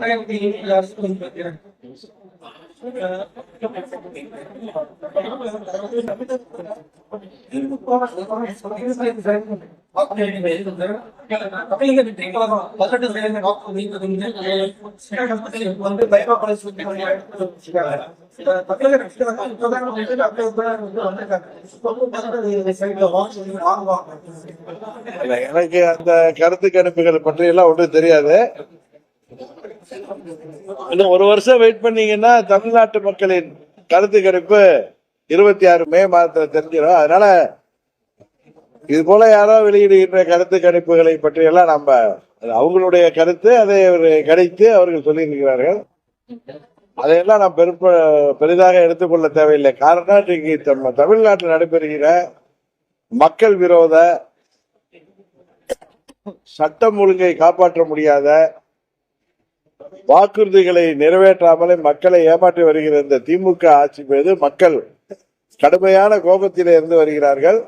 I'm being last one, but yeah. Uh, எனக்கு அந்த கருத்து கணிப்புகள் பற்றி எல்லாம் ஒன்றும் தெரியாது இன்னும் ஒரு வருஷம் வெயிட் பண்ணீங்கன்னா தமிழ்நாட்டு மக்களின் கருத்து கணிப்பு இருபத்தி ஆறு மே மாதத்துல தெரிஞ்சிடும் அதனால இது போல யாரோ வெளியிடுகின்ற கருத்து கணிப்புகளை பற்றி எல்லாம் நம்ம அவங்களுடைய கருத்து அதை கணித்து அவர்கள் சொல்லியிருக்கிறார்கள். அதையெல்லாம் நாம் பெருப்ப பெரிதாக எடுத்துக்கொள்ள தேவையில்லை. காரணம் இன்றைக்கு நம்ம தமிழ்நாட்டில் நடைபெறுகிற மக்கள் விரோத சட்டம் ஒழுங்கை காப்பாற்ற முடியாத வாக்குறுதிகளை நிறைவேற்றாமலே மக்களை ஏமாற்றி வருகிற இந்த திமுக ஆட்சி மீது மக்கள் கடுமையான கோபத்திலே இருந்து வருகிறார்கள்.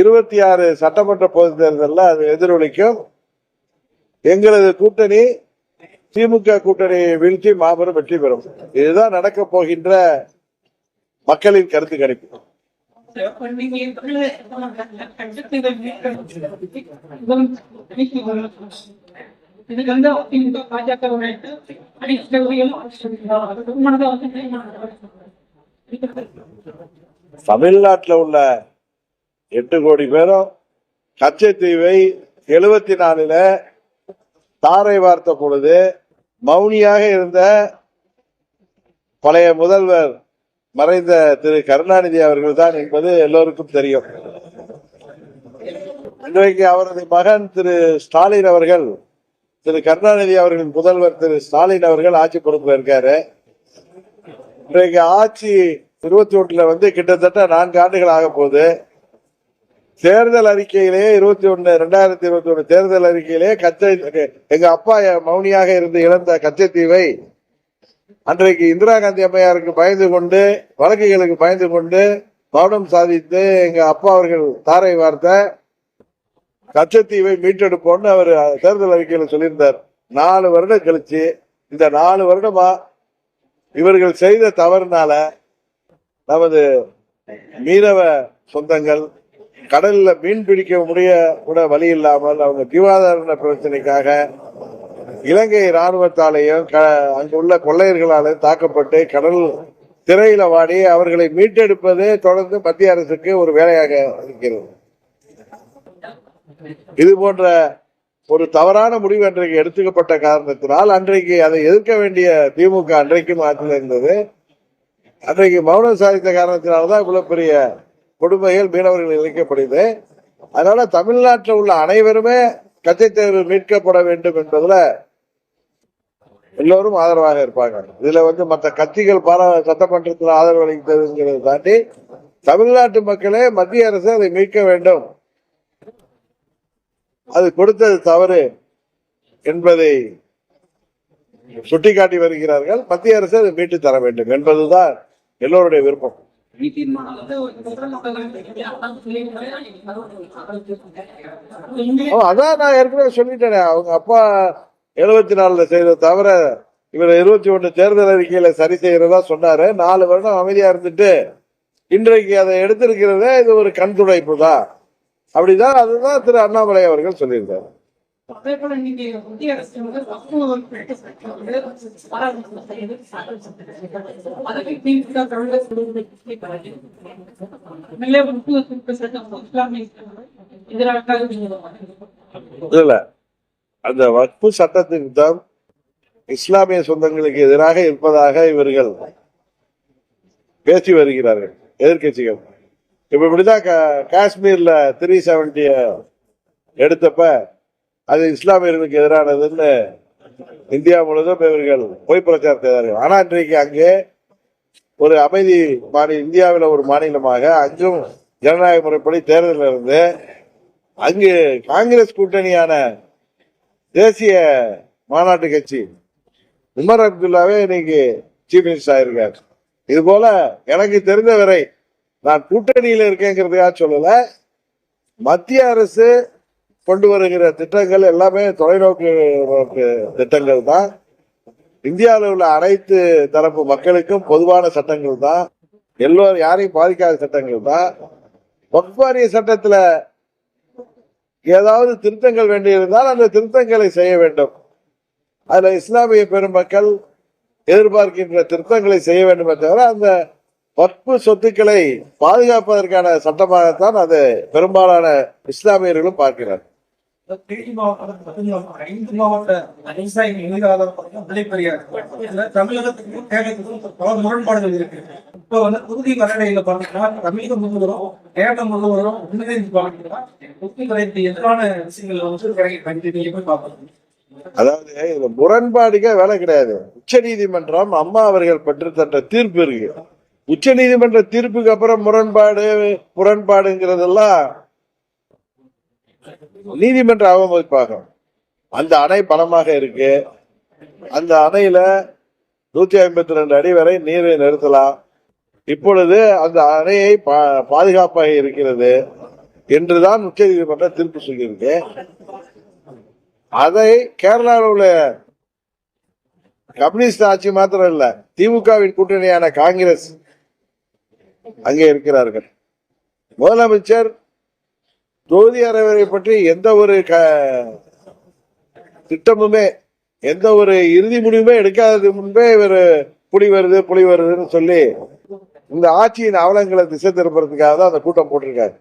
இருபத்தி ஆறு சட்டமன்ற பொது தேர்தலில் அது எதிரொலிக்கும். எங்களது கூட்டணி திமுக கூட்டணியை வீழ்த்தி மாபெரும் வெற்றி பெறும். இதுதான் நடக்க போகின்ற மக்களின் கருத்து கணிப்பு. இதுக்கு வந்து அதிமுக பாஜக தமிழ்நாட்டில் உள்ள எட்டு கோடி பேரும் கச்சத்தீவை எழுபத்தி நாலுல தாரை வார்த்த பொழுது மௌனியாக இருந்த பழைய முதல்வர் மறைந்த திரு கருணாநிதி அவர்கள் தான் என்பது எல்லோருக்கும் தெரியும். இன்றைக்கு அவரது மகன் திரு ஸ்டாலின் அவர்கள் திரு கருணாநிதி அவர்களின் முதல்வர் திரு ஸ்டாலின் அவர்கள் ஆட்சி பொறுப்புல இருக்காரு. இன்றைக்கு ஆட்சி இருபத்தி ஒன்றுல வந்து கிட்டத்தட்ட நான்கு ஆண்டுகள் ஆக போகுது தேர்தல் அறிக்கையிலே இருபத்தி ஒண்ணு ரெண்டாயிரத்தி இருபத்தி ஒண்ணு தேர்தல் அறிக்கையிலே கச்சை எங்க அப்பா மௌனியாக இருந்து இழந்த கச்சத்தீவை அன்றைக்கு இந்திரா காந்தி அம்மையாருக்கு பயந்து கொண்டு வழக்குகளுக்கு பயந்து கொண்டு மௌனம் சாதித்து எங்க அப்பா அவர்கள் தாரை வார்த்த கச்சத்தீவை மீட்டெடுப்போம்னு அவர் தேர்தல் அறிக்கையில சொல்லியிருந்தார். நாலு வருடம் கழிச்சு இந்த நாலு வருடமா இவர்கள் செய்த தவறுனால நமது மீனவ சொந்தங்கள் கடல்ல மீன் பிடிக்க முடிய கூட வழி இல்லாமல் அவங்க ஜீவாதார பிரச்சனைக்காக இலங்கை இராணுவத்தாலேயும் க- அங்குள்ள கொள்ளையர்களாலும் தாக்கப்பட்டு கடல் திரையில வாடி அவர்களை மீட்டெடுப்பதே தொடர்ந்து மத்திய அரசுக்கு ஒரு வேலையாக இருக்கிறது. இது போன்ற ஒரு தவறான முடிவு அன்றைக்கு எடுத்துக்கப்பட்ட காரணத்தினால் அன்றைக்கு அதை எதிர்க்க வேண்டிய திமுக அன்றைக்கும் ஆற்றில் இருந்தது அன்றைக்கு மௌனம் சாதித்த காரணத்தினால்தான் இவ்வளவு பெரிய கொடுமைகள் மீனவர்கள் இழைக்கப்படுது. அதனால தமிழ்நாட்டில் உள்ள அனைவருமே கச்சை தேர்வு மீட்கப்பட வேண்டும் என்பதுல எல்லோரும் ஆதரவாக இருப்பாங்க. இதுல வந்து மற்ற கட்சிகள் பாரா சட்டமன்றத்தில் ஆதரவு அளிக்கிறதுங்கிறத தாண்டி தமிழ்நாட்டு மக்களே மத்திய அரசு அதை மீட்க வேண்டும். அது கொடுத்தது தவறு என்பதை சுட்டிக்காட்டி வருகிறார்கள். மத்திய அரசு அதை மீட்டு தர வேண்டும் என்பதுதான் எல்லோருடைய விருப்பம். அதான் நான் ஏற்கனவே சொல்லிட்டேனே. அவங்க அப்பா எழுபத்தி நாலுல செய்த தவிர இவர் இருபத்தி ஒன்று தேர்தல் அறிக்கையில சரி செய்யறதா சொன்னாரு. நாலு வருடம் அமைதியா இருந்துட்டு இன்றைக்கு அதை எடுத்திருக்கிறதே இது ஒரு கண் துடைப்பு தான் அப்படிதான் அதுதான் திரு அண்ணாமலை அவர்கள் சொல்லியிருந்தார். அதே போல இன்னைக்கு மத்திய அரசு வந்து இல்ல. அந்த வக்பு சட்டத்திற்கு தான் இஸ்லாமிய சொந்தங்களுக்கு எதிராக இருப்பதாக இவர்கள் பேசி வருகிறார்கள் எதிர்க்கட்சிகள். இப்ப இப்படிதான் காஷ்மீர்ல த்ரீ செவன்டிய எடுத்தப்ப அது இஸ்லாமியர்களுக்கு எதிரானதுன்னு இந்தியா முழுவதும் இவர்கள் பொய் பிரச்சாரம் செய்தார்கள். ஆனா இன்றைக்கு அங்கே ஒரு அமைதி மாநில இந்தியாவில் ஒரு மாநிலமாக அங்கும் ஜனநாயக முறைப்படி தேர்தலில் இருந்து அங்கு காங்கிரஸ் கூட்டணியான தேசிய மாநாட்டு கட்சி உமர் அப்துல்லாவே இன்னைக்கு சீஃப் மினிஸ்டர் ஆயிருக்கார். இது போல எனக்கு தெரிந்தவரை நான் கூட்டணியில் இருக்கேங்கிறதுக்காக சொல்லல. மத்திய அரசு கொண்டு வருகிற திட்டங்கள் எல்லாமே தொலைநோக்கு திட்டங்கள் தான். இந்தியாவில் உள்ள அனைத்து தரப்பு மக்களுக்கும் பொதுவான சட்டங்கள் தான். எல்லோரும் யாரையும் பாதிக்காத சட்டங்கள் தான். வக்ஃபாரிய சட்டத்தில் ஏதாவது திருத்தங்கள் வேண்டியிருந்தால் அந்த திருத்தங்களை செய்ய வேண்டும். அதில் இஸ்லாமிய பெருமக்கள் எதிர்பார்க்கின்ற திருத்தங்களை செய்ய வேண்டுமே தவிர அந்த வக்பு சொத்துக்களை பாதுகாப்பதற்கான சட்டமாகத்தான் அது பெரும்பாலான இஸ்லாமியர்களும் பார்க்கிறார் ஐந்து மாவட்ட எதிர்காலம் தமிழகத்துக்கும் கேரளத்துக்கும் பல முரண்பாடுகள் இருக்கு இப்ப வந்து உறுதி பாத்தீங்கன்னா தமிழகம் முழுவதும் கேரளம் முழுவதும் பாத்தீங்கன்னா எதிரான விஷயங்கள் வந்து பார்க்கணும் அதாவது இதுல முரண்பாடுக்கே வேலை கிடையாது. உச்ச நீதிமன்றம் அம்மா அவர்கள் பெற்று தந்த தீர்ப்பு இருக்கு. உச்ச நீதிமன்ற தீர்ப்புக்கு அப்புறம் முரண்பாடு முரண்பாடுங்கிறதெல்லாம் நீதிமன்ற அவமதிப்பாகும். அந்த அணை பலமாக இருக்கு. அந்த அணையில நூத்தி ஐம்பத்தி ரெண்டு அடி வரை நீரை நிறுத்தலாம். இப்பொழுது அந்த அணையை பா- பாதுகாப்பாக இருக்கிறது என்றுதான் உச்ச நீதிமன்றம் தீர்ப்பு சொல்லியிருக்கு. அதை கேரளாவில் உள்ள கம்யூனிஸ்ட் ஆட்சி மாத்திரம் இல்ல திமுகவின் கூட்டணியான காங்கிரஸ் அங்கே இருக்கிறார்கள். முதலமைச்சர் தொகுதி அரவரை பற்றி எந்த ஒரு க- திட்டமுமே எந்த ஒரு இறுதி முடிவுமே எடுக்காதது முன்பே இவர் புலி வருது புலி வருதுன்னு சொல்லி இந்த ஆட்சியின் அவலங்களை திசை திருப்புறதுக்காக தான் அந்த கூட்டம் போட்டிருக்காரு.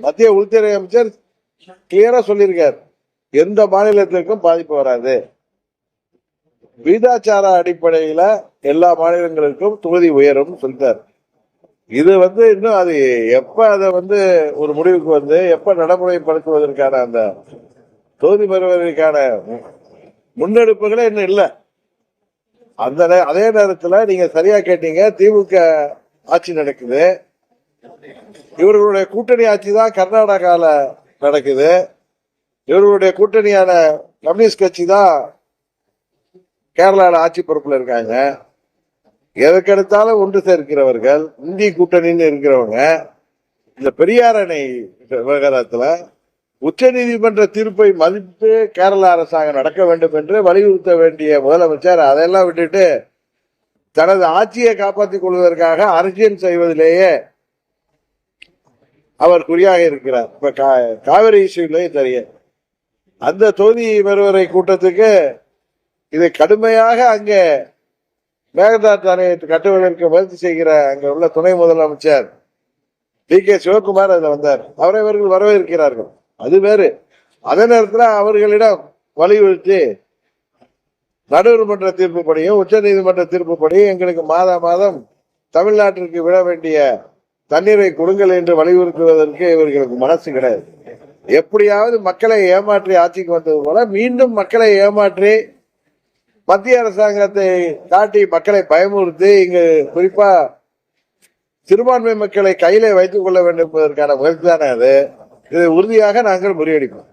மத்திய உள்துறை அமைச்சர் கிளியரா சொல்லியிருக்கார். எந்த மாநிலத்திற்கும் பாதிப்பு வராது. விகிதாச்சார அடிப்படையில எல்லா மாநிலங்களுக்கும் தொகுதி உயரும் சொல்லிட்டார். இது வந்து இன்னும் அது எப்ப அதை வந்து ஒரு முடிவுக்கு வந்து எப்ப நடைமுறைப்படுத்துவதற்கான அந்த தொகுதி பெறுவதற்கான முன்னெடுப்புகளே இன்னும் இல்லை. அந்த அதே நேரத்தில் நீங்க சரியா கேட்டீங்க திமுக ஆட்சி நடக்குது. இவர்களுடைய கூட்டணி ஆட்சி தான் கர்நாடகால நடக்குது. இவர்களுடைய கூட்டணியான கம்யூனிஸ்ட் கட்சி தான் கேரளாவில் ஆட்சி பொறுப்பில் இருக்காங்க. எதற்கெடுத்தாலும் ஒன்று சேர்க்கிறவர்கள் இந்திய கூட்டணின்னு இருக்கிறவங்க இந்த பெரியாரணை அணை விவகாரத்துல உச்ச நீதிமன்ற தீர்ப்பை மதித்து கேரள அரசாங்கம் நடக்க வேண்டும் என்று வலியுறுத்த வேண்டிய முதலமைச்சர் அதையெல்லாம் விட்டுட்டு தனது ஆட்சியை காப்பாற்றிக் கொள்வதற்காக அரசியல் செய்வதிலேயே அவர் குறியாக இருக்கிறார். இப்ப கா- காவிரி இஷ்யூலயும் தெரியும். அந்த தொகுதி வருவரை கூட்டத்துக்கு இதை கடுமையாக அங்கே மேகதாத் அணையை கட்டுவதற்கு முயற்சி செய்கிற அங்க உள்ள துணை முதலமைச்சர் டி கே சிவகுமார் அதுல வந்தார். அவரை இவர்கள் வரவேற்கிறார்கள். அது வேறு. அதே நேரத்தில் அவர்களிடம் வலியுறுத்தி நடுவர்மன்ற தீர்ப்புப்படியும் உச்ச நீதிமன்ற தீர்ப்புப்படியும் எங்களுக்கு மாதா மாதம் தமிழ்நாட்டிற்கு விட வேண்டிய தண்ணீரை கொடுங்கள் என்று வலியுறுத்துவதற்கு இவர்களுக்கு மனசு கிடையாது. எப்படியாவது மக்களை ஏமாற்றி ஆட்சிக்கு வந்தது போல மீண்டும் மக்களை ஏமாற்றி மத்திய அரசாங்கத்தை காட்டி மக்களை பயமுறுத்தி இங்கு குறிப்பா சிறுபான்மை மக்களை கையில வைத்துக் கொள்ள வேண்டும் என்பதற்கான முயற்சி தானே அது? இதை உறுதியாக நாங்கள் முறியடிப்போம்.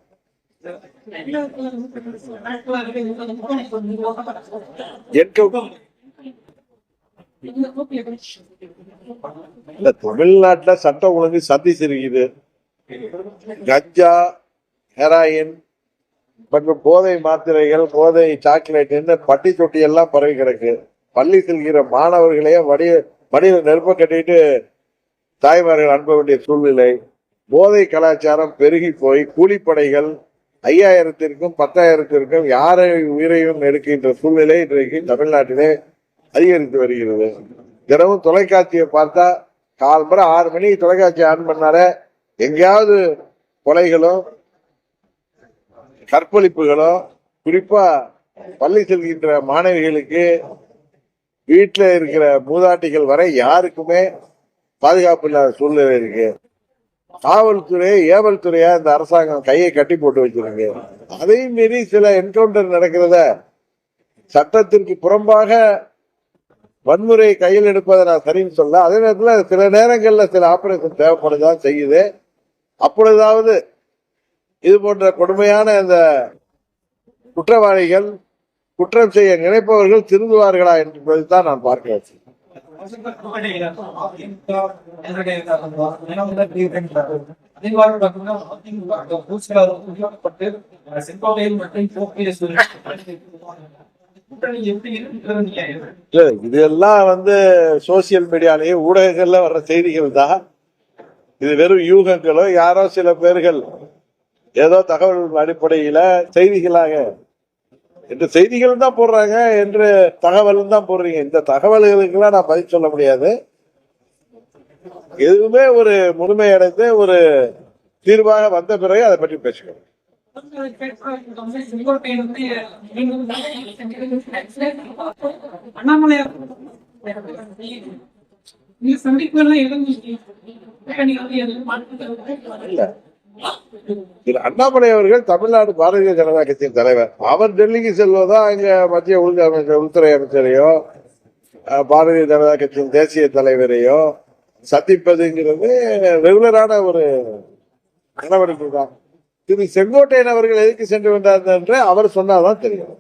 தமிழ்நாட்டில் சட்டம் ஒழுங்கு சந்தி சிரிக்குது கஞ்சா ஹெராயின் மற்றும் போதை மாத்திரைகள் போதை சாக்லேட் பட்டி தொட்டி எல்லாம் பரவி கிடக்கு. பள்ளி செல்கிற மாணவர்களையே வடிய மடியில நெருப்ப கட்டிட்டு தாய்மார்கள் அனுப்ப வேண்டிய சூழ்நிலை. போதை கலாச்சாரம் பெருகி போய் கூலிப்படைகள் ஐயாயிரத்திற்கும் பத்தாயிரத்திற்கும் யாரை உயிரையும் எடுக்கின்ற சூழ்நிலை இன்றைக்கு தமிழ்நாட்டிலே அதிகரித்து வருகிறது. தினமும் தொலைக்காட்சியை பார்த்தா கால் முறை ஆறு மணிக்கு தொலைக்காட்சி ஆன் பண்ணாலே எங்கேயாவது கொலைகளும் கற்பழிப்புகளும் குறிப்பா பள்ளி செல்கின்ற மாணவிகளுக்கு வீட்டில் இருக்கிற மூதாட்டிகள் வரை யாருக்குமே பாதுகாப்பு இல்லாத சூழ்நிலை இருக்கு. காவல்துறை ஏவல் துறையா இந்த அரசாங்கம் கையை கட்டி போட்டு வச்சிருக்கு. அதையும் மீறி சில என்கவுண்டர் நடக்கிறத சட்டத்திற்கு புறம்பாக வன்முறை கையில் எடுப்பதை நான் சரின்னு சொல்ல அதே நேரத்தில் சில நேரங்களில் சில ஆபரேஷன் தேவைப்படுதான் செய்யுது. அப்பொழுதாவது இது போன்ற கொடுமையான இந்த குற்றவாளிகள் குற்றம் செய்ய நினைப்பவர்கள் திருந்துவார்களா என்பதை தான் நான் பார்க்கிறேன் அந்த இதெல்லாம் வந்து சோசியல் மீடியாலயும் ஊடகங்கள்ல வர்ற செய்திகள் தான். இது வெறும் யூகங்களோ யாரோ சில பேர்கள் ஏதோ தகவல் அடிப்படையில செய்திகளாக. என்று செய்திகள் தான் போடுறாங்க என்று தகவல் தான் போடுறீங்க. இந்த தகவல்களுக்கெல்லாம் நான் பதில் சொல்ல முடியாது. எதுவுமே ஒரு முழுமையடைந்து ஒரு தீர்வாக வந்த பிறகு அதை பற்றி பேசுகிறோம் அண்ணாமலையார் இல்ல. திரு அண்ணாமலை அவர்கள் தமிழ்நாடு பாரதிய ஜனதா கட்சியின் தலைவர். அவர் டெல்லிக்கு செல்வதா இங்க மத்திய உள்துறை அமைச்சர் உள்துறை அமைச்சரையோ பாரதிய ஜனதா கட்சியின் தேசிய தலைவரையோ சந்திப்பதுங்கிறது ரெகுலரான ஒரு நடவடிக்கை தான் திரு செங்கோட்டையன் அவர்கள் எதுக்கு சென்று வந்தார் என்று அவர் சொன்னாதான் தெரியும்.